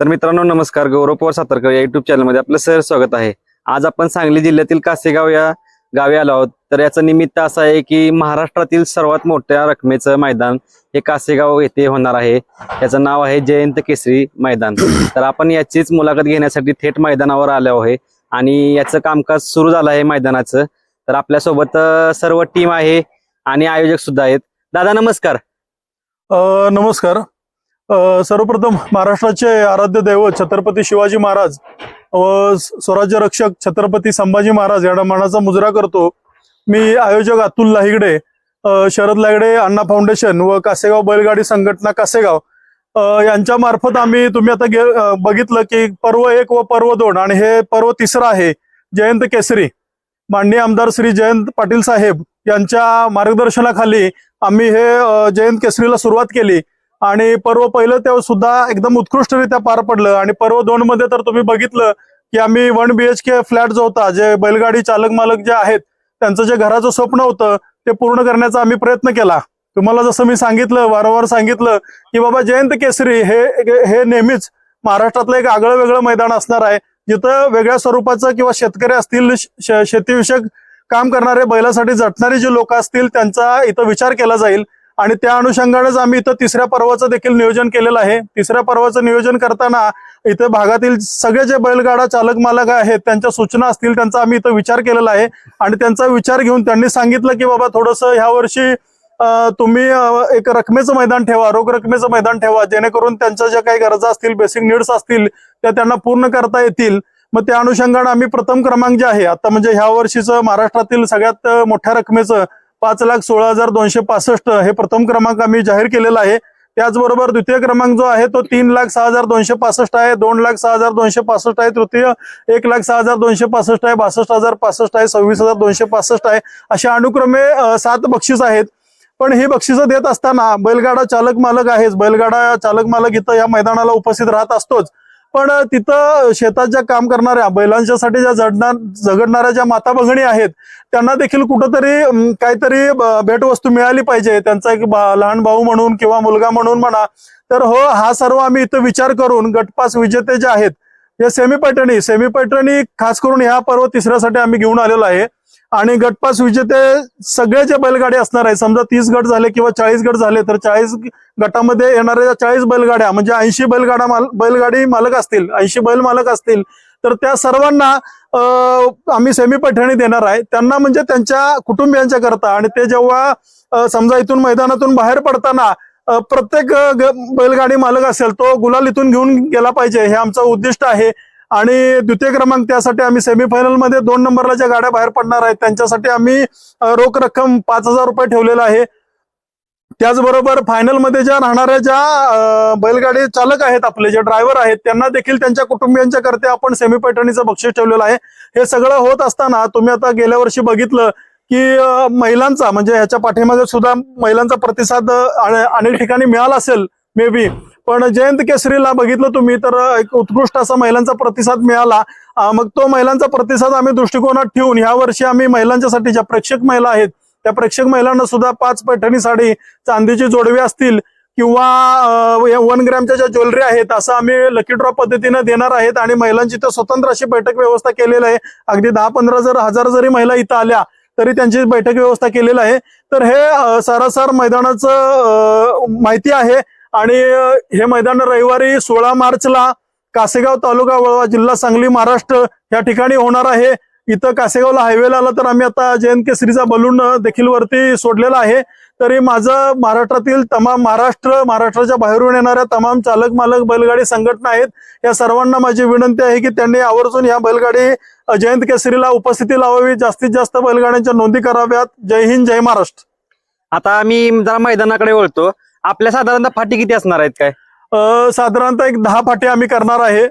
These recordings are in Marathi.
तर मित्रांनो नमस्कार. गौरव पवार सातारकर या युट्यूब चॅनलमध्ये आपलं सर स्वागत आहे. आज आपण सांगली जिल्ह्यातील कासेगाव या गावी आलो आहोत. तर याचं निमित्त असं आहे की महाराष्ट्रातील सर्वात मोठ्या रकमेचं मैदान हे कासेगाव येथे होणार आहे. याचं नाव आहे जयंत केसरी मैदान. तर आपण याचीच मुलाखत घेण्यासाठी थेट मैदानावर आलो आहे आणि याचं कामकाज सुरू झालं आहे मैदानाचं. तर आपल्यासोबत सर्व टीम आहे आणि आयोजक सुद्धा आहेत. दादा नमस्कार. अ, नमस्कार. सर्वप्रथम महाराष्ट्राचे आराध्य दैवत छत्रपती शिवाजी महाराज व स्वराज्य रक्षक छत्रपती संभाजी महाराज यांना मानाचा मुजरा करतो. मी आयोजक अतुल लाहिगडे शरद लाहिगडे अण्णा फाउंडेशन व कासेगाव बैलगाडी संघटना कासेगाव यांच्या मार्फत आम्ही तुम्ही आता गे बघितलं की पर्व एक व पर्व दोन आणि हे पर्व तिसरं आहे जयंत केसरी. माननीय आमदार श्री जयंत पाटील साहेब यांच्या मार्गदर्शनाखाली आम्ही हे जयंत केसरीला सुरुवात केली. आणि पर्व पहिलं ते सुद्धा एकदम उत्कृष्टरित्या पार पडलं. आणि पर्व दोन मध्ये तर तुम्ही बघितलं की आम्ही वन बीएच के फ्लॅट जो होता जे बैलगाडी चालक मालक जे आहेत त्यांचं जे घराचं स्वप्न होतं ते पूर्ण करण्याचा आम्ही प्रयत्न केला. तुम्हाला जसं मी सांगितलं वारंवार सांगितलं की बाबा जयंत केसरी हे हे नेहमीच महाराष्ट्रातलं एक आगळं वेगळं मैदान असणार आहे. जिथं वेगळ्या स्वरूपाचं किंवा शेतकरी असतील शेतीविषयक काम करणारे बैलासाठी झटणारे जे लोक असतील त्यांचा इथं विचार केला जाईल. आणि त्या अनुषंगानेच आम्ही इथं तिसऱ्या पर्वाचं देखील नियोजन केलेलं आहे. तिसऱ्या पर्वाचं नियोजन करताना इथं भागातील सगळे जे बैलगाडा चालक मालक आहेत त्यांच्या सूचना असतील त्यांचा आम्ही इथं विचार केलेला आहे. आणि त्यांचा विचार घेऊन त्यांनी सांगितलं की बाबा थोडंसं ह्या वर्षी तुम्ही एक रकमेचं मैदान ठेवा रोख रकमेचं मैदान ठेवा जेणेकरून त्यांच्या ज्या काही गरजा असतील बेसिक नीड्स असतील त्या त्यांना पूर्ण करता येतील. मग त्या अनुषंगाने आम्ही प्रथम क्रमांक जे आहे आता म्हणजे ह्या वर्षीचं महाराष्ट्रातील सगळ्यात मोठ्या रकमेचं पाच लाख सोळा हजार दोनशे पासष्ट हे प्रथम क्रमांक आम्ही जाहीर केलेला आहे. त्याचबरोबर द्वितीय क्रमांक जो आहे तो तीन लाख सहा हजार दोनशे पासष्ट आहे दोन लाख सहा हजार दोनशे पासष्ट आहे तृतीय एक लाख सहा हजार दोनशे पासष्ट आहे बासष्ट हजार पासष्ट आहे सव्वीस हजार दोनशे पासष्ट आहे अशा अनुक्रमे सात बक्षीस आहेत. पण ही बक्षिसं देत असताना बैलगाडा चालक मालक आहेच. बैलगाडा चालक मालक इथं या मैदानाला उपस्थित राहत असतोच. पण तिथं शेतात ज्या काम करणाऱ्या बैलांच्यासाठी ज्या झडणार झगडणाऱ्या ज्या माता बघणी आहेत त्यांना देखील कुठंतरी काहीतरी भेटवस्तू मिळाली पाहिजे. त्यांचा एक लहान भाऊ म्हणून किंवा मुलगा म्हणून म्हणा. तर हो हा सर्व आम्ही इथं विचार करून गटपास विजेते जे आहेत हे सेमी पैठणी सेमी पैठणी खास करून ह्या पर्व तिसऱ्यासाठी आम्ही घेऊन आलेलो आहे. आणि गटपास विजेते सगळे जे बैलगाडी असणार आहे समजा तीस गट झाले किंवा चाळीस गट झाले तर चाळीस गटामध्ये येणाऱ्या चाळीस बैलगाड्या म्हणजे ऐंशी बैलगाडा माल बैलगाडी मालक असतील ऐंशी बैल मालक असतील तर त्या सर्वांना आम्ही सेमी पैठणी देणार आहे. त्यांना म्हणजे त्यांच्या कुटुंबियांच्या करता आणि ते जेव्हा समजा इथून मैदानातून बाहेर पडताना प्रत्येक बैलगाडी मालक असेल तो गुलाल इथून घेऊन गेला पाहिजे हे आमचं उद्दिष्ट आहे. आणि द्वितीय क्रमांक त्यासाठी आम्ही सेमीफायनलमध्ये दोन नंबरला ज्या गाड्या बाहेर पडणार आहेत त्यांच्यासाठी आम्ही रोख रक्कम पाच हजार रुपये ठेवलेला आहे. त्याचबरोबर फायनलमध्ये ज्या राहणाऱ्या ज्या बैलगाडी चालक आहेत आपले जे ड्रायव्हर आहेत त्यांना देखील त्यांच्या कुटुंबियांच्या करते आपण सेमी पैठणीचं बक्षीस ठेवलेलं आहे. हे सगळं होत असताना तुम्ही आता गेल्या वर्षी बघितलं की महिलांचा म्हणजे ह्याच्या पाठीमागे सुद्धा महिलांचा प्रतिसाद अनेक ठिकाणी मिळाला असेल मे बी पण जयंत केसरीला बघितलं तुम्ही तर एक उत्कृष्ट असा महिलांचा प्रतिसाद मिळाला. मग तो महिलांचा प्रतिसाद आम्ही दृष्टिकोनात ठेवून या वर्षी आम्ही महिलांच्यासाठी ज्या प्रेक्षक महिला आहेत त्या प्रेक्षक महिलांना सुद्धा पाच पैठणी साडी चांदीची जोडवी असतील किंवा वन ग्रॅमच्या ज्या ज्वेलरी आहेत असं आम्ही लकी ड्रॉ पद्धतीने देणार आहेत आणि महिलांची तर स्वतंत्र अशी बैठक व्यवस्था केलेली आहे. अगदी दहा पंधरा जर हजार जरी महिला इथं आल्या तरी त्यांची बैठक व्यवस्था केलेली आहे. तर हे सरासर मैदानाचं माहिती आहे. आणि हे मैदान रविवारी सोळा मार्चला कासेगाव तालुका वळवा जिल्हा सांगली महाराष्ट्र या ठिकाणी होणार आहे. इथं कासेगावला हायवेला आला तर आम्ही आता जयंत केसरीचा बलून देखील वरती सोडलेला आहे. तरी माझं महाराष्ट्रातील तमाम महाराष्ट्र महाराष्ट्राच्या बाहेरून येणाऱ्या तमाम चालक मालक बैलगाडी संघटना आहेत. या सर्वांना माझी विनंती आहे की त्यांनी आवर्जून या बैलगाडी जयंत केसरीला उपस्थिती लावावी. जास्तीत जास्त बैलगाड्यांच्या नोंदी कराव्यात. जय हिंद जय महाराष्ट्र. आता आम्ही जरा मैदानाकडे वळतो. आपल्या साधारणतः फाटी किती असणार आहेत काय? अ, साधारणतः एक दहा फाटे आम्ही करणार आहे.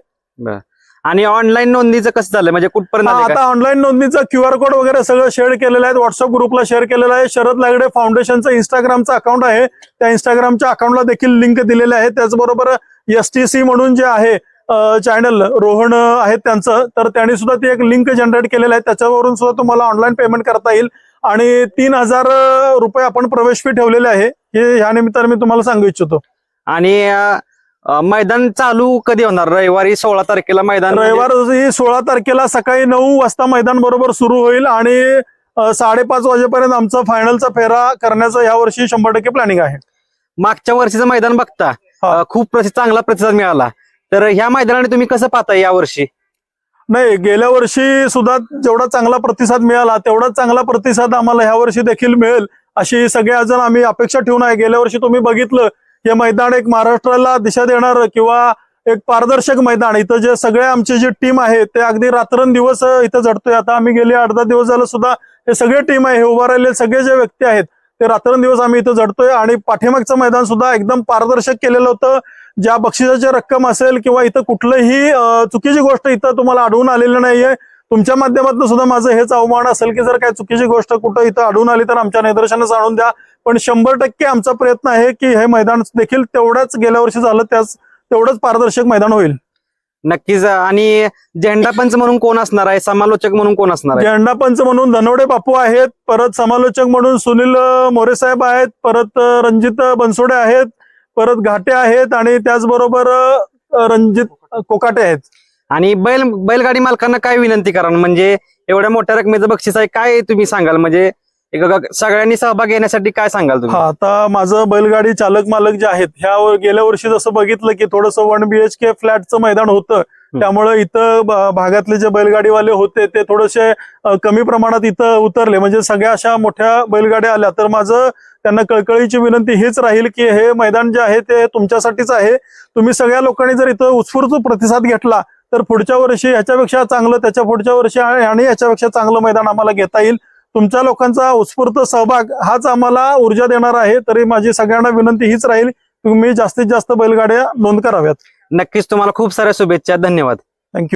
आणि ऑनलाईन नोंदणीचं कसं झालंय? म्हणजे कुठपर्यंत हा, काय? आता ऑनलाईन नोंदणीचं क्यू आर कोड वगैरे सगळं शेअर केलेलं आहे. व्हॉट्सअप ग्रुपला शेअर केलेलं आहे. शरद लागडे फाउंडेशनचं इंस्टाग्रामचं अकाउंट आहे. त्या इंस्टाग्रामच्या अकाउंटला देखील लिंक दिलेले आहे. त्याचबरोबर एस टी सी म्हणून जे आहे चॅनल रोहन आहेत त्यांचं. तर त्यांनी सुद्धा ती एक लिंक जनरेट केलेलं आहे. त्याच्यावरून सुद्धा तुम्हाला ऑनलाईन पेमेंट करता येईल. आणि तीन हजार रुपये आपण प्रवेश फी ठेवलेले आहे. हे ह्या निमित्ताने मी तुम्हाला सांगू इच्छितो. आणि अं, मैदान चालू कधी होणार? रविवारी सोळा तारखेला मैदान म्हणजे- रविवार ही सोळा तारखेला सकाळी नऊ वाजता मैदान बरोबर सुरू होईल आणि अ, साडेपाच वाजेपर्यंत आमचा फायनलचा फेरा करण्याचं यावर्षी शंभर टक्के प्लॅनिंग आहे. मागच्या वर्षीचं मैदान बघता हा. अं, खूप प्रति- चांगला प्रतिसाद मिळाला. तर ह्या मैदानाने तुम्ही कसं पाहताय या वर्षी? नाही गेल्या वर्षी सुद्धा जेवढा चांगला प्रतिसाद मिळाला तेवढाच चांगला प्रतिसाद आम्हाला ह्या वर्षी देखील मिळेल. अशी सगळ्या आम्ही अपेक्षा ठेवून आहे. गेल्या वर्षी तुम्ही बघितलं हे मैदान एक महाराष्ट्राला दिशा देणार किंवा एक पारदर्शक मैदान. इथं जे सगळे आमची जी टीम आहे ते अगदी रात्रंदिवस इथं झडतोय. आता आम्ही गेले अर्धा दिवस झालं सुद्धा हे सगळे टीम आहे हे उभा राहिलेले सगळे जे व्यक्ती आहेत ते रात्रंदिवस आम्ही इथं झडतोय आणि पाठीमागचं मैदान सुद्धा एकदम पारदर्शक केलेलं होतं. ज्या बक्षिसाची रक्कम असेल किंवा इथं कुठलंही चुकीची गोष्ट इथं तुम्हाला आढळून आलेली नाहीये तुमच्या माध्यमातून सुद्धा माझं हेच आव्हान असेल की जर काय चुकीची गोष्ट कुठं इथं आढळून आली तर आमच्या निदर्शनास आणून द्या. पण शंभर टक्के आमचा प्रयत्न आहे की हे मैदान देखील तेवढ्याच गेल्या वर्षी झालं त्याच तेवढंच पारदर्शक मैदान होईल. नक्कीच. आणि झेंडा पंच म्हणून कोण असणार आहे? समालोचक म्हणून कोण असणार आहे? झेंडा पंच म्हणून धनवडे बापू आहेत परत समालोचक म्हणून सुनील मोरे साहेब आहेत परत रणजित बनसोडे आहेत परत घाटे आहेत आणि त्याचबरोबर रणजित कोकाटे आहेत. आणि बैल बैलगाडी मालकांना काय विनंती करा म्हणजे एवढ्या मोठ्या रकमेचं बक्षीस आहे काय तुम्ही सांगाल? म्हणजे सगळ्यांनी सहभाग घेण्यासाठी काय सांगाल तुम्ही? हा आता माझं बैलगाडी चालक मालक जे आहेत ह्या गेल्या वर्षी जसं बघितलं की थोडंसं वन बीएचके फ्लॅटचं मैदान होतं. त्यामुळे इथं भागातले जे बैलगाडीवाले होते ते थोडेसे कमी प्रमाणात इथं उतरले. म्हणजे सगळ्या अशा मोठ्या बैलगाड्या आल्या. तर माझं त्यांना कळकळीची विनंती हीच राहील की हे मैदान जे आहे ते तुमच्यासाठीच आहे. तुम्ही सगळ्या लोकांनी जर इथं उत्स्फूर्त प्रतिसाद घेतला तर पुढच्या वर्षी ह्याच्यापेक्षा चांगलं त्याच्या पुढच्या वर्षी आणि आणि याच्यापेक्षा चांगलं मैदान आम्हाला घेता येईल. तुमच्या लोकांचा उत्स्फूर्त सहभाग हाच आम्हाला ऊर्जा देणार आहे तरी माझी सगळ्यांना विनंती हीच राहील. तुम्ही जास्तीत जास्त बैलगाड्या नोंद कराव्यात. नक्कीच तुम्हाला खूप साऱ्या शुभेच्छा. धन्यवाद.